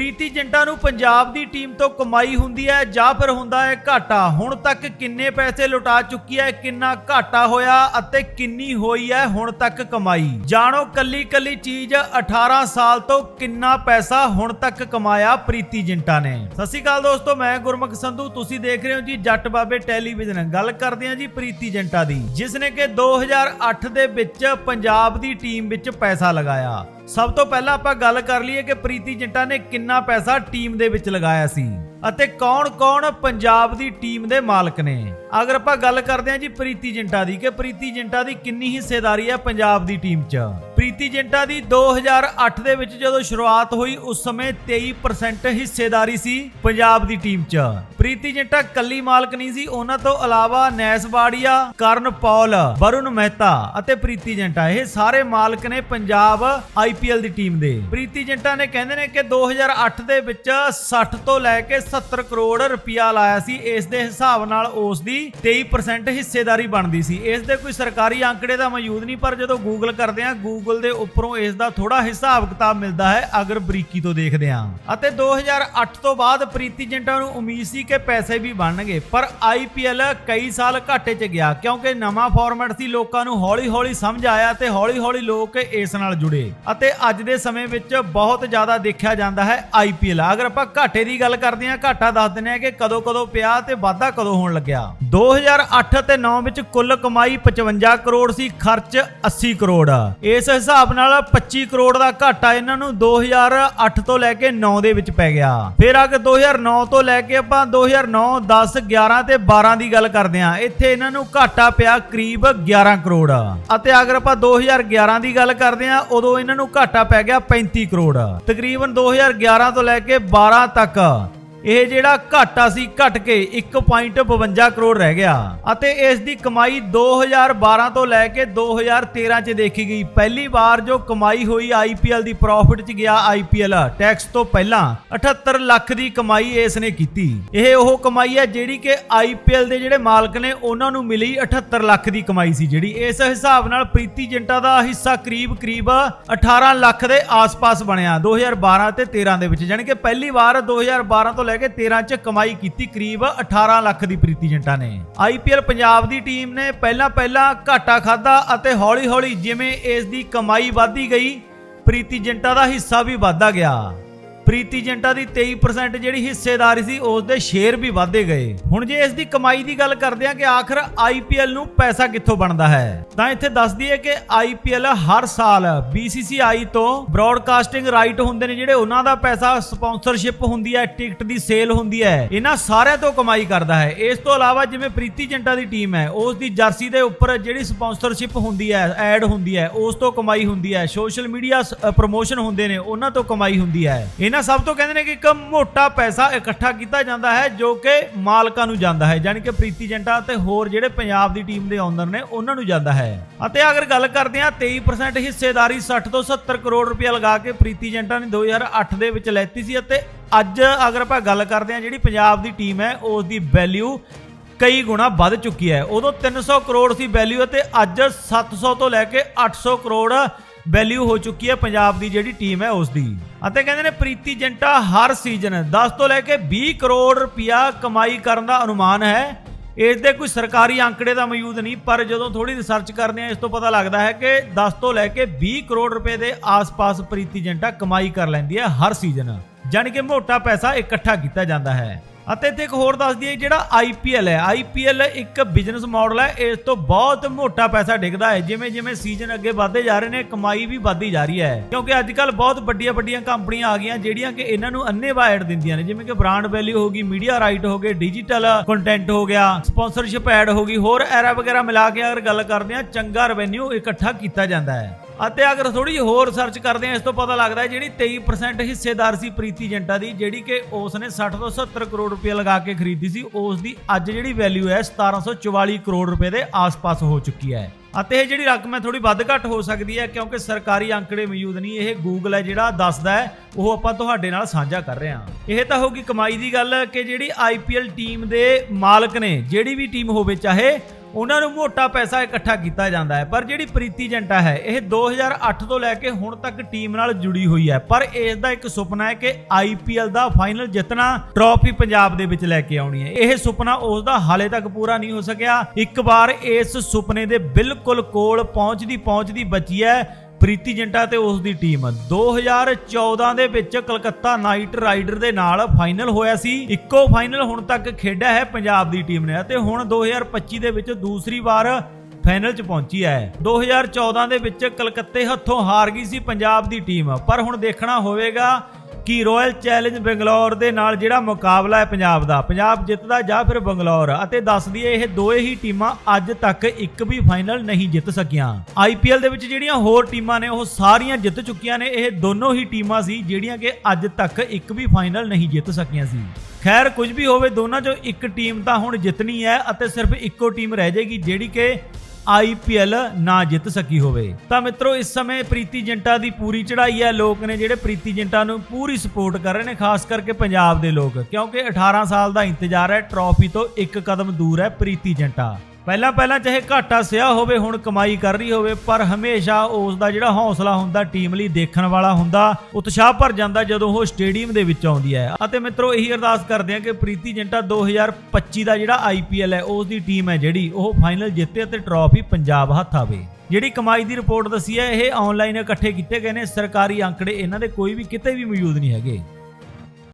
ਪ੍ਰੀਤੀ ਜਿੰਟਾ ਨੂੰ ਪੰਜਾਬ ਦੀ ਟੀਮ ਤੋਂ ਕਮਾਈ ਹੁੰਦੀ ਹੈ, ਜਾਂ ਫਿਰ ਹੁੰਦਾ ਹੈ ਘਾਟਾ। ਹੁਣ ਤੱਕ ਕਿੰਨੇ ਪੈਸੇ ਲੁਟਾ ਚੁੱਕੀ ਹੈ, ਕਿੰਨਾ ਘਾਟਾ ਹੋਇਆ ਅਤੇ ਕਿੰਨੀ ਹੋਈ ਹੈ ਹੁਣ ਤੱਕ ਕਮਾਈ? ਜਾਣੋ ਕੱਲੀ ਕੱਲੀ ਚੀਜ਼ 18 ਸਾਲ ਤੋਂ ਕਿੰਨਾ ਪੈਸਾ ਹੁਣ ਤੱਕ ਕਮਾਇਆ ਪ੍ਰੀਤੀ ਜਿੰਟਾ ਨੇ। ਸਤਿ ਸ਼੍ਰੀ ਅਕਾਲ ਦੋਸਤੋ, ਮੈਂ ਗੁਰਮੁਖ ਸੰਧੂ। ਤੁਸੀਂ ਦੇਖ ਰਹੇ ਹੋ ਜੀ ਜੱਟ ਬਾਬੇ ਟੈਲੀਵਿਜ਼ਨ। ਗੱਲ ਕਰਦੇ ਹਾਂ ਜੀ ਪ੍ਰੀਤੀ ਜਿੰਟਾ ਦੀ, ਜਿਸ ਨੇ ਕਿ 2008 ਦੇ ਵਿੱਚ ਪੰਜਾਬ ਦੀ ਟੀਮ ਵਿੱਚ ਪੈਸਾ ਲਗਾਇਆ। ਸਭ ਤੋਂ ਪਹਿਲਾਂ ਆਪਾਂ ਗੱਲ ਕਰ ਲਈਏ ਕਿ ਪ੍ਰੀਤੀ ਜਿੰਟਾ ਨੇ ਕਿੰਨਾ ਪੈਸਾ ਟੀਮ ਦੇ ਵਿੱਚ ਲਗਾਇਆ ਸੀ ਅਤੇ ਕੌਣ-ਕੌਣ ਪੰਜਾਬ ਦੀ ਟੀਮ ਦੇ ਮਾਲਕ ਨੇ। ਅਗਰ ਆਪਾਂ ਗੱਲ ਕਰਦੇ ਹਾਂ ਜੀ ਪ੍ਰੀਤੀ ਜਿੰਟਾ ਦੀ, ਕਿ ਪ੍ਰੀਤੀ ਜਿੰਟਾ ਦੀ ਕਿੰਨੀ ਹਿੱਸੇਦਾਰੀ ਹੈ ਪੰਜਾਬ ਦੀ ਟੀਮ 'ਚ। ਪ੍ਰੀਤੀ ਜਿੰਟਾ ਦੀ 2008 ਦੇ ਵਿੱਚ ਜਦੋਂ ਸ਼ੁਰੂਆਤ ਹੋਈ, ਉਸ ਸਮੇਂ 23% ਹਿੱਸੇਦਾਰੀ ਸੀ ਪੰਜਾਬ ਦੀ ਟੀਮ 'ਚ। ਪ੍ਰੀਤੀ ਜਿੰਟਾ ਕੱਲੀ ਮਾਲਕ ਨਹੀਂ ਸੀ, ਉਹਨਾਂ ਤੋਂ ਇਲਾਵਾ ਨੈਸ ਕਰਨ ਪੌਲ, ਵਰੁਣ ਮਹਿਤਾ ਅਤੇ ਪ੍ਰੀਤੀ ਜਿੰਟਾ, ਇਹ ਸਾਰੇ ਮਾਲਕ ਨੇ ਪੰਜਾਬ ਆਈਪੀਐਲ ਦੀ ਟੀਮ ਦੇ। ਪ੍ਰੀਤੀ ਜਿੰਟਾ ਨੇ ਕਹਿੰਦੇ ਨੇ ਕਿ 2008 ਦੇ ਵਿੱਚ 60 ਤੋਂ ਲੈ ਕੇ 70 ਕਰੋੜ ਰੁਪਇਆ ਲਾਇਆ ਸੀ, ਇਸ ਦੇ ਹਿਸਾਬ ਨਾਲ ਉਸ ਦੀ 23% ਹਿੱਸੇਦਾਰੀ ਬਣਦੀ ਸੀ। ਇਸ ਦੇ ਕੋਈ ਸਰਕਾਰੀ ਅੰਕੜੇ ਦਾ ਮੌਜੂਦ ਨਹੀਂ, ਪਰ ਜਦੋਂ ਗੂਗਲ ਕਰਦੇ ਆ ਗੂਗਲ ਦੇ ਉੱਪਰੋਂ ਇਸ ਦਾ ਥੋੜਾ ਹਿਸਾਬ ਕਿਤਾਬ ਮਿਲਦਾ ਹੈ, ਅਗਰ ਬਰੀਕੀ ਤੋਂ ਦੇਖਦੇ ਆ। ਅਤੇ 2008 ਤੋਂ ਬਾਅਦ ਪ੍ਰੀਤੀ ਜਿੰਟਾ ਨੂੰ ਉਮੀਦ ਸੀ ਕਿ ਪੈਸੇ ਵੀ ਬਣਨਗੇ, ਪਰ ਆਈਪੀਐਲ ਕਈ ਸਾਲ ਘਾਟੇ 'ਚ ਗਿਆ ਕਿਉਂਕਿ ਨਵਾਂ ਫਾਰਮੈਟ ਸੀ ਲੋਕਾਂ ਨੂੰ ਹੌਲੀ-ਹੌਲੀ ਸਮਝ ਆਇਆ ਤੇ ਹੌਲੀ-ਹੌਲੀ ਲੋਕ ਇਸ ਨਾਲ ਜੁੜੇ। ਅਤੇ ਅੱਜ ਦੇ ਸਮੇਂ ਵਿੱਚ ਬਹੁਤ ਜ਼ਿਆਦਾ ਦੇਖਿਆ ਜਾਂਦਾ ਹੈ ਆਈਪੀਐਲ ਅਗਰ ਆਪਾਂ ਘਾਟੇ ਦੀ ਗੱਲ ਕਰਦੇ ਹਾਂ, ਘਾਟਾ ਦੱਸ ਦਿੰਦੇ ਆ ਕਿ ਕਦੋਂ ਕਦੋਂ ਪਿਆ ਤੇ ਵਾਧਾ ਕਦੋਂ ਹੋਣ ਲੱਗਿਆ। 2008 ਤੇ 9 ਵਿੱਚ ਕੁੱਲ ਕਮਾਈ 55 ਕਰੋੜ ਸੀ, ਖਰਚ 80 ਕਰੋੜ। ਇਸ ਹਿਸਾਬ ਨਾਲ 25 ਕਰੋੜ ਦਾ ਘਾਟਾ ਇਹਨਾਂ ਨੂੰ 2008 ਤੋਂ ਲੈ ਕੇ 9 ਦੇ ਵਿੱਚ ਪੈ ਗਿਆ। ਫਿਰ ਆ ਕੇ 2009 ਤੋਂ ਲੈ ਕੇ ਆਪਾਂ 2009 10 11 ਤੇ 12 ਦੀ ਗੱਲ ਕਰਦੇ ਹਾਂ। ਇੱਥੇ ਇਹਨਾਂ ਨੂੰ ਘਾਟਾ ਪਿਆ ਕਰੀਬ 11 ਕਰੋੜ। ਅਤੇ ਅਗਰ ਆਪਾਂ 2011 ਦੀ ਗੱਲ ਕਰਦੇ ਹਾਂ, ਉਦੋਂ ਇਹਨਾਂ ਨੂੰ ਘਾਟਾ ਪੈ ਗਿਆ 35 ਕਰੋੜ। ਤਕਰੀਬਨ 2011 ਤੋਂ ਲੈ ਕੇ 12 ਤੱਕ। ਇਹ ਜਿਹੜਾ ਘਾਟਾ ਸੀ ਘਟ ਕੇ 1.52 ਕਰੋੜ ਰਹਿ ਗਿਆ। ਅਤੇ ਇਸ ਦੀ ਕਮਾਈ 2012 ਤੋਂ ਲੈ ਕੇ 2013 ਚ ਦੇਖੀ ਗਈ। ਪਹਿਲੀ ਵਾਰ ਜੋ ਕਮਾਈ ਹੋਈ ਆਈਪੀਐਲ ਦੀ ਪ੍ਰੋਫਿਟ ਚ ਗਿਆ ਆਈਪੀਐਲ ਟੈਕਸ ਤੋਂ ਪਹਿਲਾਂ 78 ਲੱਖ ਦੀ ਕਮਾਈ ਇਸ ਨੇ ਕੀਤੀ। ਇਹ ਉਹ ਕਮਾਈ ਹੈ ਜਿਹੜੀ ਕਿ ਆਈਪੀਐਲ ਦੇ ਜਿਹੜੇ ਮਾਲਕ ਨੇ, ਉਹਨਾਂ ਨੂੰ ਮਿਲੀ 78 ਲੱਖ ਦੀ ਕਮਾਈ ਸੀ, ਜਿਹੜੀ ਇਸ ਹਿਸਾਬ ਨਾਲ ਪ੍ਰੀਤੀ ਜਿੰਟਾ ਦਾ ਹਿੱਸਾ ਕਰੀਬ ਕਰੀਬ 18 ਲੱਖ ਦੇ ਆਸ-ਪਾਸ ਬਣਿਆ 2012 ਤੇ 13 ਦੇ ਵਿੱਚ। ਯਾਨੀ ਕਿ ਪਹਿਲੀ ਵਾਰ 2012 ਤੋਂ ਲੈ ਕੇ 13 ਚ ਕਮਾਈ ਕੀਤੀ ਕਰੀਬ 18 ਲੱਖ ਦੀ ਪ੍ਰੀਤੀ ਜਿੰਟਾ ਨੇ। ਆਈਪੀਐਲ ਪੰਜਾਬ ਦੀ ਟੀਮ ਨੇ ਪਹਿਲਾਂ ਪਹਿਲਾਂ ਘਾਟਾ ਖਾਦਾ ਅਤੇ ਹੌਲੀ-ਹੌਲੀ ਜਿਵੇਂ ਇਸ ਦੀ ਕਮਾਈ ਵਧਦੀ ਗਈ, ਪ੍ਰੀਤੀ ਜਿੰਟਾ ਦਾ ਹਿੱਸਾ ਵੀ ਵਧਦਾ ਗਿਆ। ਪ੍ਰੀਤੀ ਜਿੰਟਾ ਦੀ 23% ਜਿਹੜੀ ਹਿੱਸੇਦਾਰੀ ਸੀ ਉਸ ਦੇ ਸ਼ੇਅਰ ਵੀ ਵਧਦੇ ਗਏ। ਹੁਣ ਜੇ ਇਸ ਦੀ ਕਮਾਈ ਦੀ ਗੱਲ ਕਰਦੇ ਹਾਂ ਕਿ ਆਖਰ ਆਈਪੀਐਲ ਨੂੰ ਪੈਸਾ ਕਿੱਥੋਂ ਬਣਦਾ ਹੈ? ਤਾਂ ਇੱਥੇ ਦੱਸ ਦਈਏ ਕਿ ਆਈਪੀਐਲ ਹਰ ਸਾਲ BCCI ਤੋਂ ਬ੍ਰੌਡਕਾਸਟਿੰਗ ਰਾਈਟ ਹੁੰਦੇ ਨੇ ਜਿਹੜੇ ਉਹਨਾਂ ਦਾ ਪੈਸਾ ਸਪਾਂਸਰਸ਼ਿਪ ਹੁੰਦੀ ਹੈ ਟਿਕਟ ਦੀ ਸੇਲ ਹੁੰਦੀ ਹੈ, ਇਹਨਾਂ ਸਾਰਿਆਂ ਤੋਂ ਕਮਾਈ ਕਰਦਾ ਹੈ। ਇਸ ਤੋਂ ਇਲਾਵਾ ਜਿਵੇਂ ਪ੍ਰੀਤੀ ਜਿੰਟਾ ਦੀ ਟੀਮ ਹੈ, ਉਸ ਦੀ ਜਰਸੀ ਦੇ ਉੱਪਰ ਜਿਹੜੀ ਸਪਾਂਸਰਸ਼ਿਪ ਹੁੰਦੀ ਹੈ ਐਡ ਹੁੰਦੀ ਹੈ, ਉਸ ਤੋਂ ਕਮਾਈ ਹੁੰਦੀ ਹੈ। ਸੋਸ਼ਲ ਮੀਡੀਆ ਪ੍ਰੋਮੋਸ਼ਨ ਹੁੰਦੇ ਨੇ, ਉਹਨਾਂ ਤੋਂ ਕਮਾਈ ਹੁੰਦੀ ਹੈ। ਇਹਨਾਂ ਸਭ ਤੋਂ ਕਹਿੰਦੇ ਨੇ ਕਿ ਇੱਕ ਮੋਟਾ ਪੈਸਾ ਇਕੱਠਾ ਕੀਤਾ ਜਾਂਦਾ ਹੈ, ਜੋ ਕਿ ਮਾਲਕਾਂ ਨੂੰ ਜਾਂਦਾ ਹੈ ਯਾਨੀ ਕਿ ਪ੍ਰੀਤੀ ਜੰਟਾ ਤੇ ਹੋਰ ਜਿਹੜੇ ਪੰਜਾਬ ਦੀ ਟੀਮ ਦੇ ਓਨਰ ਨੇ, ਉਹਨਾਂ ਨੂੰ ਜਾਂਦਾ ਹੈ। ਅਤੇ ਅਗਰ ਗੱਲ ਕਰਦੇ ਹਾਂ 23% ਹਿੱਸੇਦਾਰੀ 60 ਤੋਂ 70 ਕਰੋੜ ਰੁਪਏ ਲਗਾ ਕੇ ਪ੍ਰੀਤੀ ਜੰਟਾ ਨੇ 2008 ਦੇ ਵਿੱਚ ਲੈਤੀ ਸੀ ਅਤੇ ਅੱਜ ਅਗਰ ਆਪਾਂ ਗੱਲ ਕਰਦੇ ਹਾਂ, ਜਿਹੜੀ ਪੰਜਾਬ ਦੀ ਟੀਮ ਹੈ, ਉਸ ਦੀ ਵੈਲਿਊ ਕਈ ਗੁਣਾ ਵੱਧ ਚੁੱਕੀ ਹੈ। ਉਦੋਂ 300 ਕਰੋੜ ਸੀ ਵੈਲਿਊ ਅਤੇ ਅੱਜ 700 ਤੋਂ ਲੈ ਕੇ 800 ਕਰੋੜ ਵੈਲਿਊ ਹੋ ਚੁੱਕੀ ਹੈ ਪੰਜਾਬ ਦੀ ਜਿਹੜੀ ਟੀਮ ਹੈ ਉਸ ਦੀ ਅਤੇ ਕਹਿੰਦੇ ਨੇ ਪ੍ਰੀਤੀ ਜੰਟਾ ਹਰ ਸੀਜ਼ਨ 10 ਤੋਂ ਲੈ ਕੇ 20 ਕਰੋੜ ਰੁਪਇਆ ਕਮਾਈ ਕਰਨ ਦਾ ਅਨੁਮਾਨ ਹੈ। ਇਸ ਦੇ ਕੋਈ ਸਰਕਾਰੀ ਅੰਕੜੇ ਦਾ ਮੌਜੂਦ ਨਹੀਂ, ਪਰ ਜਦੋਂ ਥੋੜੀ ਰਿਸਰਚ ਕਰਦੇ ਆ ਇਸ ਤੋਂ ਪਤਾ ਲੱਗਦਾ ਹੈ ਕਿ 10 ਤੋਂ ਲੈ ਕੇ 20 ਕਰੋੜ ਰੁਪਏ ਦੇ ਆਸ-ਪਾਸ ਪ੍ਰੀਤੀ ਜੰਟਾ ਕਮਾਈ ਕਰ ਲੈਂਦੀ ਹੈ ਹਰ ਸੀਜ਼ਨ ਜਾਣੀ ਕਿ ਮੋਟਾ ਪੈਸਾ ਇਕੱਠਾ ਕੀਤਾ ਜਾਂਦਾ ਹੈ। ਅਤੇ ਇੱਥੇ ਇੱਕ ਹੋਰ ਦੱਸ ਦਈਏ ਜਿਹੜਾ ਆਈਪੀਐਲ ਹੈ। ਆਈਪੀਐਲ ਇੱਕ ਬਿਜ਼ਨਸ ਮਾਡਲ ਹੈ। ਇਸ ਤੋਂ ਬਹੁਤ ਮੋਟਾ ਪੈਸਾ ਡਿੱਗਦਾ ਹੈ। ਜਿਵੇਂ ਜਿਵੇਂ ਸੀਜ਼ਨ ਅੱਗੇ ਵਧਦੇ ਜਾ ਰਹੇ ਨੇ, ਕਮਾਈ ਵੀ ਵਧਦੀ ਜਾ ਰਹੀ ਹੈ। ਕਿਉਂਕਿ ਅੱਜ ਕੱਲ ਬਹੁਤ ਵੱਡੀਆਂ ਵੱਡੀਆਂ ਕੰਪਨੀਆਂ ਆ ਗਈਆਂ ਜਿਹੜੀਆਂ ਕਿ ਇਹਨਾਂ ਨੂੰ ਅੰਨੇਵਾਹ ਐਡ ਦਿੰਦੀਆਂ ਨੇ। ਜਿਵੇਂ ਕਿ ਬ੍ਰਾਂਡ ਵੈਲਿਊ ਹੋ ਗਈ, ਮੀਡੀਆ ਰਾਈਟ ਹੋ ਗਏ, ਡਿਜੀਟਲ ਕੰਟੈਂਟ ਹੋ ਗਿਆ, ਸਪਾਂਸਰਸ਼ਿਪ ਐਡ ਹੋ ਗਈ, ਹੋਰ ਐਰਾ ਵਗੈਰਾ ਮਿਲਾ ਕੇ ਅਗਰ ਗੱਲ ਕਰਦੇ ਆ ਚੰਗਾ ਰੈਵਨਿਊ ਇਕੱਠਾ ਕੀਤਾ ਜਾਂਦਾ ਹੈ। ਅਤੇ ਅਗਰ ਥੋੜੀ ਜਿਹੀ ਹੋਰ ਸਰਚ ਕਰਦੇ ਆ ਇਸ ਤੋਂ ਪਤਾ ਲੱਗਦਾ ਹੈ ਜਿਹੜੀ 23% ਹਿੱਸੇਦਾਰ ਸੀ ਪ੍ਰੀਤੀ ਜੰਟਾ ਦੀ, ਜਿਹੜੀ ਕਿ ਉਸ ਨੇ 60 ਤੋਂ 70 ਕਰੋੜ ਰੁਪਏ ਲਗਾ ਕੇ ਖਰੀਦੀ ਸੀ ਉਸ ਦੀ ਅੱਜ ਜਿਹੜੀ ਵੈਲਿਊ ਹੈ 1744 ਕਰੋੜ ਰੁਪਏ ਦੇ ਆਸ-ਪਾਸ ਹੋ ਚੁੱਕੀ ਹੈ। ਅਤੇ ਇਹ ਜਿਹੜੀ ਰਕਮ ਹੈ ਥੋੜੀ ਵੱਧ ਘੱਟ ਹੋ ਸਕਦੀ ਹੈ, ਕਿਉਂਕਿ ਸਰਕਾਰੀ ਅੰਕੜੇ ਮੌਜੂਦ ਨਹੀਂ, ਇਹ ਗੂਗਲ ਹੈ ਜਿਹੜਾ ਦੱਸਦਾ ਹੈ, ਉਹ ਆਪਾਂ ਤੁਹਾਡੇ ਨਾਲ ਸਾਂਝਾ ਕਰ ਰਹੇ ਹਾਂ। ਇਹ ਤਾਂ ਹੋਗੀ ਕਮਾਈ ਦੀ ਗੱਲ ਕਿ ਜਿਹੜੀ ਆਈਪੀਐਲ ਟੀਮ ਦੇ ਮਾਲਕ ਨੇ, ਜਿਹੜੀ ਵੀ ਟੀਮ ਹੋਵੇ, ਚਾਹੇ ਉਹਨਾਂ ਨੂੰ ਮੋਟਾ ਪੈਸਾ ਇਕੱਠਾ ਕੀਤਾ ਜਾਂਦਾ ਹੈ। ਪਰ ਜਿਹੜੀ ਪ੍ਰੀਤੀ ਜੰਟਾ ਹੈ, ਇਹ 2008 ਤੋਂ ਲੈ ਕੇ ਹੁਣ ਤੱਕ ਟੀਮ ਨਾਲ ਜੁੜੀ ਹੋਈ ਹੈ। ਪਰ ਇਸ ਦਾ ਇੱਕ ਸੁਪਨਾ ਹੈ ਕਿ ਆਈਪੀਐਲ ਦਾ ਫਾਈਨਲ ਜਿੱਤਣਾ ਟਰੋਫੀ ਪੰਜਾਬ ਦੇ ਵਿੱਚ ਲੈ ਕੇ ਆਉਣੀ ਹੈ। ਇਹ ਸੁਪਨਾ ਉਸ ਦਾ ਹਾਲੇ ਤੱਕ ਪੂਰਾ ਨਹੀਂ ਹੋ ਸਕਿਆ। ਇੱਕ ਵਾਰ ਇਸ ਸੁਪਨੇ ਦੇ ਬਿਲਕੁਲ ਕੋਲ ਪਹੁੰਚਦੀ ਪਹੁੰਚਦੀ ਬਚੀ ਹੈ। ਪ੍ਰੀਤੀ ਜਿੰਟਾ ਤੇ ਉਸ ਦੀ ਟੀਮ। 2014 ਦੇ ਵਿੱਚ ਕਲਕੱਤਾ ਨਾਈਟ ਰਾਈਡਰ ਦੇ ਨਾਲ ਫਾਈਨਲ ਹੋਇਆ ਸੀ। ਇੱਕੋ ਫਾਈਨਲ ਹੁਣ ਤੱਕ ਖੇਡਿਆ ਹੈ ਪੰਜਾਬ ਦੀ ਟੀਮ ਨੇ ਅਤੇ ਹੁਣ 2025 ਦੇ ਵਿੱਚ ਦੂਸਰੀ ਵਾਰ ਫਾਈਨਲ 'ਚ ਪਹੁੰਚੀ ਹੈ। 2014 ਦੇ ਵਿੱਚ ਕਲਕੱਤੇ ਹੱਥੋਂ ਹਾਰ ਗਈ ਸੀ ਪੰਜਾਬ ਦੀ ਟੀਮ। ਪਰ ਹੁਣ ਦੇਖਣਾ ਹੋਵੇਗਾ ਕਿ ਰਾਇਲ ਚੈਲੰਜ ਬੰਗਲੌਰ ਦੇ ਨਾਲ ਜਿਹੜਾ ਮੁਕਾਬਲਾ ਹੈ ਪੰਜਾਬ ਦਾ। ਪੰਜਾਬ ਜਿੱਤਦਾ ਜਾਂ ਫਿਰ ਬੰਗਲੌਰ ਅਤੇ ਦੱਸ ਦਈਏ ਇਹ ਦੋਏ ਹੀ ਟੀਮਾਂ ਅੱਜ ਤੱਕ ਇੱਕ ਵੀ ਫਾਈਨਲ ਨਹੀਂ ਜਿੱਤ ਸਕੀਆਂ। ਆਈਪੀਐਲ ਦੇ ਵਿੱਚ ਜਿਹੜੀਆਂ ਹੋਰ ਟੀਮਾਂ ਨੇ, ਉਹ ਸਾਰੀਆਂ ਜਿੱਤ ਚੁੱਕੀਆਂ ਨੇ। ਇਹ ਦੋਨੋਂ ਹੀ ਟੀਮਾਂ ਸੀ ਜਿਹੜੀਆਂ ਕਿ ਅੱਜ ਤੱਕ ਇੱਕ ਵੀ ਫਾਈਨਲ ਨਹੀਂ ਜਿੱਤ ਸਕੀਆਂ ਸੀ। ਖੈਰ, ਕੁਝ ਵੀ ਹੋਵੇ ਦੋਨਾਂ ਚੋਂ ਇੱਕ ਟੀਮ ਤਾਂ ਹੁਣ ਜਿੱਤਣੀ ਹੈ ਅਤੇ ਸਿਰਫ ਇੱਕੋ ਟੀਮ ਰਹਿ ਜਾਏਗੀ ਜਿਹੜੀ ਕਿ ਆਈਪੀਐਲ ਨਾ ਜਿੱਤ ਸਕੀ ਹੋਵੇ। ਤਾਂ ਮਿੱਤਰੋ, ਇਸ ਸਮੇਂ ਪ੍ਰੀਤੀ ਜਿੰਟਾ ਦੀ ਪੂਰੀ ਚੜ੍ਹਾਈ ਹੈ। ਲੋਕ ਨੇ ਜਿਹੜੇ ਪ੍ਰੀਤੀ ਜਿੰਟਾ ਨੂੰ ਪੂਰੀ ਸਪੋਰਟ ਕਰ ਰਹੇ ਨੇ, ਖਾਸ ਕਰਕੇ ਪੰਜਾਬ ਦੇ ਲੋਕ, ਕਿਉਂਕਿ 18 ਸਾਲ ਦਾ ਇੰਤਜ਼ਾਰ ਹੈ, ਟਰੋਫੀ ਤੋਂ ਇੱਕ ਕਦਮ ਦੂਰ ਹੈ ਪ੍ਰੀਤੀ ਜਿੰਟਾ। ਪਹਿਲਾਂ ਪਹਿਲਾਂ ਚਾਹੇ ਘਾਟਾ ਸਿਆ ਹੋਵੇ, ਹੁਣ ਕਮਾਈ ਕਰ ਰਹੀ ਹੋਵੇ, ਪਰ ਹਮੇਸ਼ਾ ਉਸ ਦਾ ਜਿਹੜਾ ਹੌਸਲਾ ਹੁੰਦਾ, ਟੀਮ ਲਈ ਦੇਖਣ ਵਾਲਾ ਹੁੰਦਾ, ਉਤਸ਼ਾਹ ਭਰ ਜਾਂਦਾ ਜਦੋਂ ਉਹ ਸਟੇਡੀਅਮ ਦੇ ਵਿੱਚ ਆਉਂਦੀ ਹੈ। ਅਤੇ ਮਿੱਤਰੋ, ਇਹੀ ਅਰਦਾਸ ਕਰਦੇ ਹਾਂ ਕਿ ਪ੍ਰੀਤੀ ਜਿੰਟਾ 2025 ਦਾ ਜਿਹੜਾ ਆਈਪੀਐਲ ਹੈ ਉਸ ਦੀ ਟੀਮ ਹੈ ਜਿਹੜੀ, ਉਹ ਫਾਈਨਲ ਜਿੱਤੇ ਅਤੇ ਟਰੋਫੀ ਪੰਜਾਬ ਹੱਥ ਆਵੇ। ਜਿਹੜੀ ਕਮਾਈ ਦੀ ਰਿਪੋਰਟ ਦੱਸੀ ਹੈ, ਇਹ ਆਨਲਾਈਨ ਇਕੱਠੇ ਕੀਤੇ ਗਏ ਨੇ, ਸਰਕਾਰੀ ਅੰਕੜੇ, ਇਹਨਾਂ ਦੇ ਕੋਈ ਵੀ ਕਿਤੇ ਵੀ ਮੌਜੂਦ ਨਹੀਂ ਹੈਗੇ।